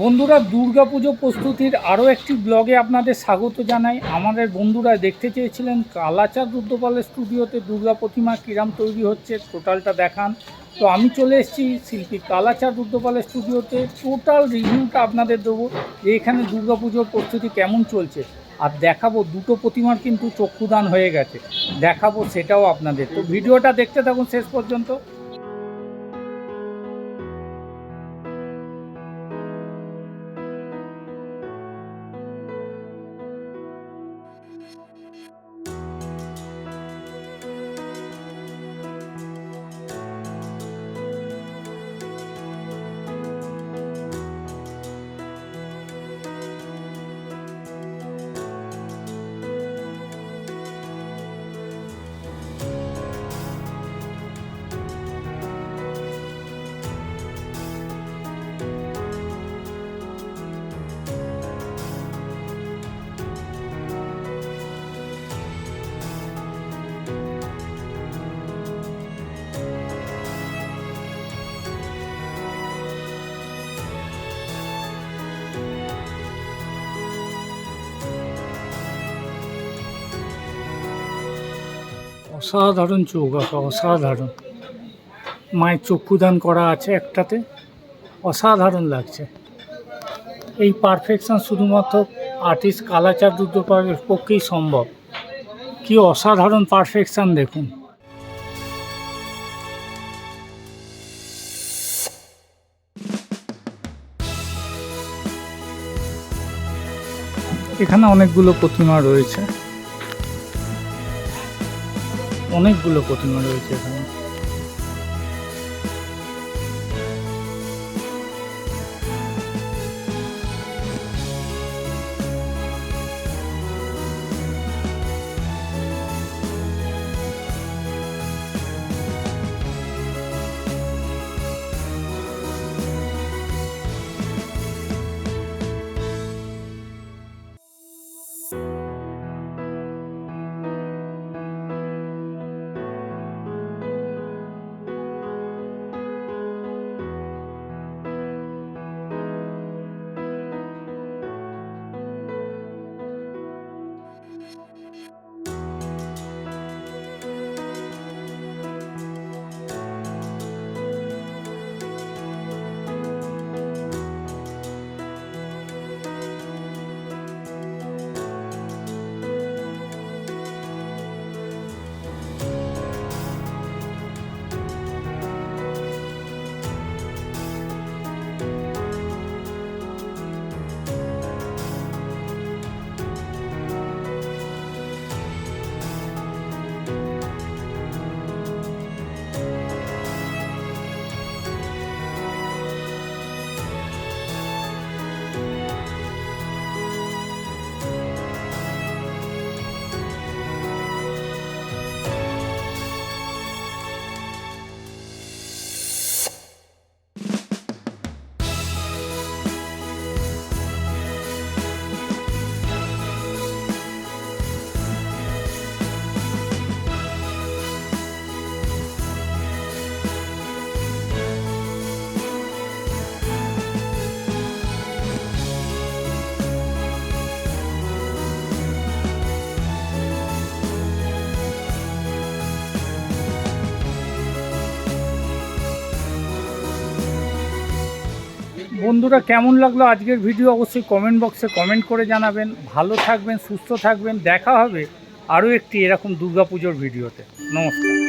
বন্ধুরা, দুর্গাপুজো প্রস্তুতির আরও একটি ব্লগে আপনাদের স্বাগত জানাই। আমাদের বন্ধুরা দেখতে চেয়েছিলেন কালাচাঁদ রুদ্রপালের স্টুডিওতে দুর্গা প্রতিমা কিরাম তৈরি হচ্ছে, টোটালটা দেখান। তো আমি চলে এসেছি শিল্পী কালাচাঁদ রুদ্রপালের স্টুডিওতে। টোটাল রিভিউটা আপনাদের দেবো যে এখানে দুর্গাপুজোর প্রস্তুতি কেমন চলছে। আর দেখাবো, দুটো প্রতিমার কিন্তু চক্ষুদান হয়ে গেছে। দেখাবো সেটাও আপনাদের। তো ভিডিওটা দেখতে থাকুন শেষ পর্যন্ত। অসাধারণ চৌকাকা অসাধারণ। মায়ের চক্ষুদান করা আছে একটাতে, অসাধারণ লাগছে। এই পারফেকশন শুধুমাত্র আর্টিস্ট কালাচাঁদ রুদ্রপালের পক্ষেই সম্ভব। কি অসাধারণ পারফেকশন দেখুন। এখানে অনেকগুলো প্রতিমা রয়েছে। অনেকগুলো প্রতিমা রয়েছে এখানে। বন্ধুরা, কেমন লাগল আজকের ভিডিও অবশ্যই কমেন্ট বক্সে কমেন্ট করে জানাবেন। ভালো থাকবেন, সুস্থ থাকবেন। দেখা হবে আরও একটি এরকম দুর্গাপুজোর ভিডিওতে নমস্কার।